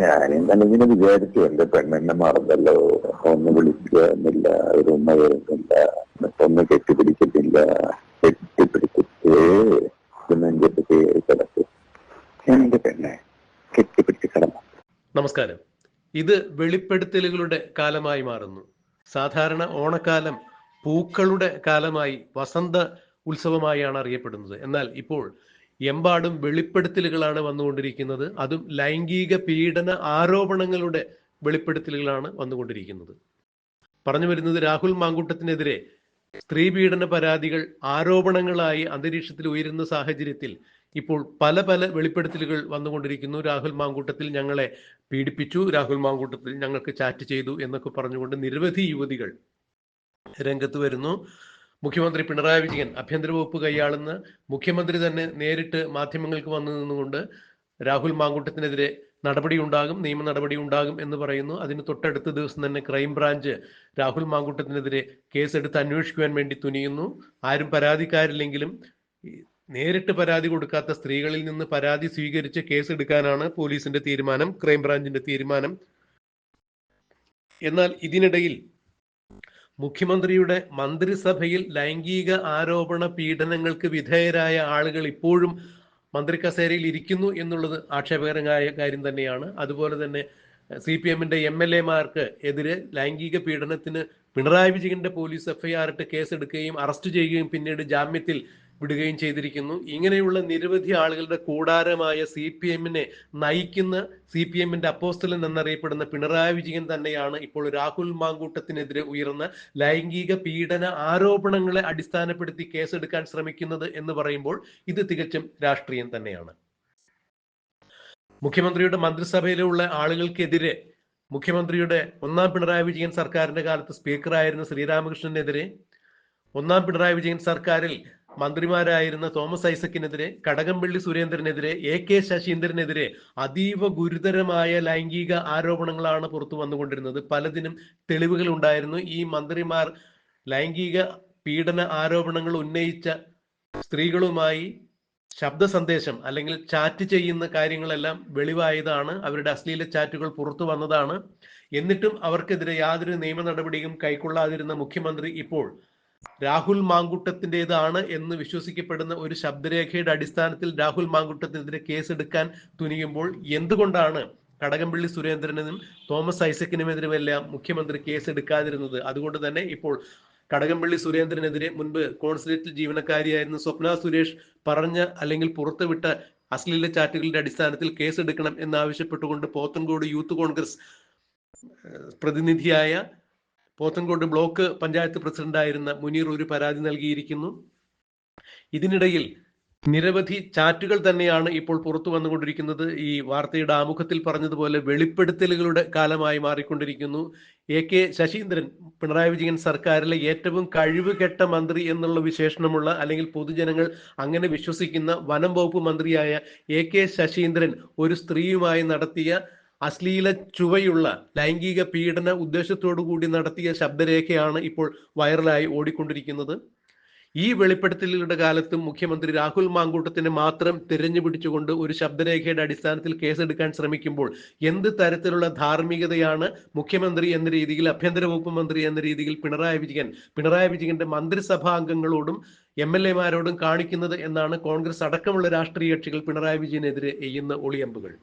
ഞാനും ഇങ്ങനെ വിചാരിച്ചു എന്റെ പെണ്ണെന്നെ മറന്നല്ലോ ഒന്ന് വിളിക്കുക എന്നില്ല ഒരു ഉമ്മ വരുന്നില്ല ഒന്ന് കെട്ടിപ്പിടിക്കുന്നില്ല നമസ്കാരം. ഇത് വെളിപ്പെടുത്തലുകളുടെ കാലമായി മാറുന്നു. സാധാരണ ഓണക്കാലം പൂക്കളുടെ കാലമായി വസന്ത ഉത്സവമായാണ് അറിയപ്പെടുന്നത്. എന്നാൽ ഇപ്പോൾ എമ്പാടും വെളിപ്പെടുത്തലുകളാണ് വന്നുകൊണ്ടിരിക്കുന്നത്. അതും ലൈംഗിക പീഡന ആരോപണങ്ങളുടെ വെളിപ്പെടുത്തലുകളാണ് വന്നുകൊണ്ടിരിക്കുന്നത്. പറഞ്ഞു വരുന്നത് രാഹുൽ മാങ്കൂട്ടത്തിനെതിരെ സ്ത്രീ പീഡന പരാതികൾ ആരോപണങ്ങളായി അന്തരീക്ഷത്തിൽ ഉയരുന്ന സാഹചര്യത്തിൽ ഇപ്പോൾ പല പല വെളിപ്പെടുത്തലുകൾ വന്നുകൊണ്ടിരിക്കുന്നു. രാഹുൽ മാങ്കൂട്ടത്തിൽ ഞങ്ങളെ പീഡിപ്പിച്ചു. രാഹുൽ മാങ്കൂട്ടത്തിൽ ഞങ്ങൾക്ക് ചാറ്റ് ചെയ്തു എന്നൊക്കെ പറഞ്ഞുകൊണ്ട് നിരവധി യുവതികൾ രംഗത്ത് വരുന്നു. മുഖ്യമന്ത്രി പിണറായി വിജയൻ ആഭ്യന്തര വകുപ്പ് കൈയാളുന്ന മുഖ്യമന്ത്രി തന്നെ നേരിട്ട് മാധ്യമങ്ങൾക്ക് വന്നു നിന്നുകൊണ്ട് രാഹുൽ മാങ്കൂട്ടത്തിനെതിരെ നടപടി ഉണ്ടാകും നിയമ നടപടി ഉണ്ടാകും എന്ന് പറയുന്നു. അതിന് തൊട്ടടുത്ത ദിവസം തന്നെ ക്രൈംബ്രാഞ്ച് രാഹുൽ മാങ്കൂട്ടത്തിനെതിരെ കേസെടുത്ത് അന്വേഷിക്കുവാൻ വേണ്ടി തുനിയുന്നു. ആരും പരാതിക്കാരില്ലെങ്കിലും നേരിട്ട് പരാതി കൊടുക്കാത്ത സ്ത്രീകളിൽ നിന്ന് പരാതി സ്വീകരിച്ച് കേസെടുക്കാനാണ് പോലീസിന്റെ തീരുമാനം ക്രൈംബ്രാഞ്ചിന്റെ തീരുമാനം. എന്നാൽ ഇതിനിടയിൽ മുഖ്യമന്ത്രിയുടെ മന്ത്രിസഭയിൽ ലൈംഗിക ആരോപണ പീഡനങ്ങൾക്ക് വിധേയരായ ആളുകൾ ഇപ്പോഴും മന്ത്രി കസേരയിൽ ഇരിക്കുന്നു എന്നുള്ളത് ആക്ഷേപകരമായ കാര്യം തന്നെയാണ്. അതുപോലെ തന്നെ സി പി എമ്മിന്റെ എം എൽ എമാർക്ക് എതിരെ ലൈംഗിക പീഡനത്തിന് പിണറായി വിജയന്റെ പോലീസ് എഫ്ഐആർ ഇട്ട് കേസെടുക്കുകയും അറസ്റ്റ് ചെയ്യുകയും പിന്നീട് ജാമ്യത്തിൽ വിടുകയും ചെയ്തിരിക്കുന്നു. ഇങ്ങനെയുള്ള നിരവധി ആളുകളുടെ കൂടാരമായ സി പി എമ്മിനെ നയിക്കുന്ന സി പി എമ്മിന്റെ അപ്പോസ്റ്റലൻ എന്നറിയപ്പെടുന്ന പിണറായി വിജയൻ തന്നെയാണ് ഇപ്പോൾ രാഹുൽ മാങ്കൂട്ടത്തിനെതിരെ ഉയർന്ന ലൈംഗിക പീഡന ആരോപണങ്ങളെ അടിസ്ഥാനപ്പെടുത്തി കേസെടുക്കാൻ ശ്രമിക്കുന്നത് എന്ന് പറയുമ്പോൾ ഇത് തികച്ചും രാഷ്ട്രീയം തന്നെയാണ്. മുഖ്യമന്ത്രിയുടെ മന്ത്രിസഭയിലുള്ള ആളുകൾക്കെതിരെ മുഖ്യമന്ത്രിയുടെ ഒന്നാം പിണറായി വിജയൻ സർക്കാരിന്റെ കാലത്ത് സ്പീക്കറായിരുന്ന ശ്രീരാമകൃഷ്ണനെതിരെ ഒന്നാം പിണറായി വിജയൻ സർക്കാരിൽ മന്ത്രിമാരായിരുന്ന തോമസ് ഐസക്കിനെതിരെ കടകംപള്ളി സുരേന്ദ്രനെതിരെ എ കെ ശശീന്ദ്രനെതിരെ അതീവ ഗുരുതരമായ ലൈംഗിക ആരോപണങ്ങളാണ് പുറത്തു വന്നുകൊണ്ടിരുന്നത്. പലതിനും തെളിവുകൾ ഉണ്ടായിരുന്നു. ഈ മന്ത്രിമാർ ലൈംഗിക പീഡന ആരോപണങ്ങൾ ഉന്നയിച്ച സ്ത്രീകളുമായി ശബ്ദ സന്ദേശം അല്ലെങ്കിൽ ചാറ്റ് ചെയ്യുന്ന കാര്യങ്ങളെല്ലാം വെളിവായതാണ്. അവരുടെ അശ്ലീല ചാറ്റുകൾ പുറത്തു വന്നതാണ്. എന്നിട്ടും അവർക്കെതിരെ യാതൊരു നിയമ നടപടിയും കൈക്കൊള്ളാതിരുന്ന മുഖ്യമന്ത്രി ഇപ്പോൾ രാഹുൽ മാങ്കുട്ടത്തിന്റെതാണ് എന്ന് വിശ്വസിക്കപ്പെടുന്ന ഒരു ശബ്ദരേഖയുടെ അടിസ്ഥാനത്തിൽ രാഹുൽ മാങ്കുട്ടത്തിനെതിരെ കേസെടുക്കാൻ തുനിയുമ്പോൾ എന്തുകൊണ്ടാണ് കടകംപള്ളി സുരേന്ദ്രനും തോമസ് ഐസക്കിനുമെതിരുമെല്ലാം മുഖ്യമന്ത്രി കേസെടുക്കാതിരുന്നത്? അതുകൊണ്ട് തന്നെ ഇപ്പോൾ കടകംപള്ളി സുരേന്ദ്രനെതിരെ മുൻപ് കോൺസുലേറ്റിൽ ജീവനക്കാരിയായിരുന്ന സ്വപ്ന സുരേഷ് പറഞ്ഞ അല്ലെങ്കിൽ പുറത്തുവിട്ട അശ്ലീല ചാറ്റുകളുടെ അടിസ്ഥാനത്തിൽ കേസെടുക്കണം എന്നാവശ്യപ്പെട്ടുകൊണ്ട് പോത്തൻകോട് യൂത്ത് കോൺഗ്രസ് പ്രതിനിധിയായ പോത്തൻകോട് ബ്ലോക്ക് പഞ്ചായത്ത് പ്രസിഡന്റായിരുന്ന മുനീർ ഒരു പരാതി നൽകിയിരിക്കുന്നു. ഇതിനിടയിൽ നിരവധി ചാറ്റുകൾ തന്നെയാണ് ഇപ്പോൾ പുറത്തു വന്നുകൊണ്ടിരിക്കുന്നത്. ഈ വാർത്തയുടെ ആമുഖത്തിൽ പറഞ്ഞതുപോലെ വെളിപ്പെടുത്തലുകളുടെ കാലമായി മാറിക്കൊണ്ടിരിക്കുന്നു. എ കെ ശശീന്ദ്രൻ പിണറായി വിജയൻ സർക്കാരിലെ ഏറ്റവും കഴിവ് കെട്ട മന്ത്രി എന്നുള്ള വിശേഷണമുള്ള അല്ലെങ്കിൽ പൊതുജനങ്ങൾ അങ്ങനെ വിശ്വസിക്കുന്ന വനം വകുപ്പ് മന്ത്രിയായ എ കെ ശശീന്ദ്രൻ ഒരു സ്ത്രീയുമായി നടത്തിയ അശ്ലീല ചുവയുള്ള ലൈംഗിക പീഡന ഉദ്ദേശത്തോടു കൂടി നടത്തിയ ശബ്ദരേഖയാണ് ഇപ്പോൾ വൈറലായി ഓടിക്കൊണ്ടിരിക്കുന്നത്. ഈ വെളിപ്പെടുത്തലുകളുടെ കാലത്തും മുഖ്യമന്ത്രി രാഹുൽ മാങ്കൂട്ടത്തിനെ മാത്രം തിരഞ്ഞു പിടിച്ചുകൊണ്ട് ഒരു ശബ്ദരേഖയുടെ അടിസ്ഥാനത്തിൽ കേസെടുക്കാൻ ശ്രമിക്കുമ്പോൾ എന്ത് തരത്തിലുള്ള ധാർമ്മികതയാണ് മുഖ്യമന്ത്രി എന്ന രീതിയിൽ ആഭ്യന്തര വകുപ്പ് മന്ത്രി എന്ന രീതിയിൽ പിണറായി വിജയൻ പിണറായി വിജയന്റെ മന്ത്രിസഭാ അംഗങ്ങളോടും എം എൽ എമാരോടും കാണിക്കുന്നത് എന്നാണ് കോൺഗ്രസ് അടക്കമുള്ള രാഷ്ട്രീയ കക്ഷികൾ പിണറായി വിജയനെതിരെ എയ്യുന്ന ഒളിയമ്പുകൾ.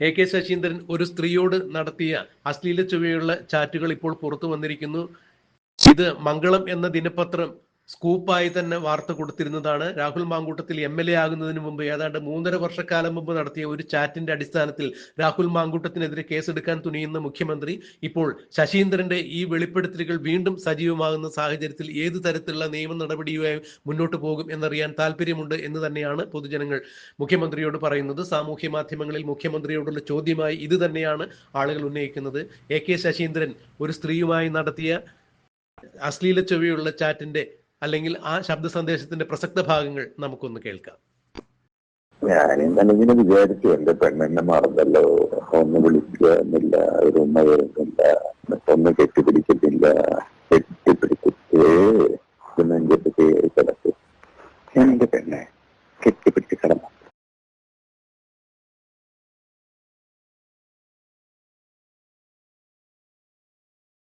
എ കെ ശശീന്ദ്രൻ ഒരു സ്ത്രീയോട് നടത്തിയ അശ്ലീല ചുവയുള്ള ചാറ്റുകൾ ഇപ്പോൾ പുറത്തു വന്നിരിക്കുന്നു. ഇത് മംഗളം എന്ന ദിനപത്രം സ്കൂപ്പായി തന്നെ വാർത്ത കൊടുത്തിരുന്നതാണ്. Rahul Mamkootathil M L A ആകുന്നതിന് മുമ്പ് ഏതാണ്ട് മൂന്നര വർഷക്കാലം മുമ്പ് നടത്തിയ ഒരു ചാറ്റിന്റെ അടിസ്ഥാനത്തിൽ രാഹുൽ മാങ്കൂട്ടത്തിനെതിരെ കേസെടുക്കാൻ തുനിയുന്ന മുഖ്യമന്ത്രി ഇപ്പോൾ ശശീന്ദ്രന്റെ ഈ വെളിപ്പെടുത്തലുകൾ വീണ്ടും സജീവമാകുന്ന സാഹചര്യത്തിൽ ഏത് തരത്തിലുള്ള നിയമ നടപടിയുമായി മുന്നോട്ട് പോകും എന്നറിയാൻ താല്പര്യമുണ്ട് എന്ന് തന്നെയാണ് പൊതുജനങ്ങൾ മുഖ്യമന്ത്രിയോട് പറയുന്നത്. സാമൂഹ്യ മാധ്യമങ്ങളിൽ മുഖ്യമന്ത്രിയോടുള്ള ചോദ്യമായി ഇത് തന്നെയാണ് ആളുകൾ ഉന്നയിക്കുന്നത്. എ കെ ശശീന്ദ്രൻ ഒരു സ്ത്രീയുമായി നടത്തിയ അശ്ലീല ചൊവ്വയുള്ള ചാറ്റിന്റെ അല്ലെങ്കിൽ ആ ശബ്ദ സന്ദേശത്തിന്റെ പ്രസക്ത ഭാഗങ്ങൾ നമുക്കൊന്ന് കേൾക്കാം. ഞാൻ ഇന്നലെ വിചാരിച്ചു എന്റെ പെണ്ണെന്നെ മറന്നല്ലോ ഒന്ന് വിളിക്കുന്നില്ല ഒരു ഉമ്മ വരുന്നില്ല ഒന്ന് കെട്ടിപ്പിടിച്ചിട്ടില്ല കെട്ടിപ്പിടിച്ചിട്ടേ പിന്നെ കയറി കിടക്കും. ഞാൻ എന്റെ പെണ്ണെ കെട്ടിപ്പിടിച്ച് കിട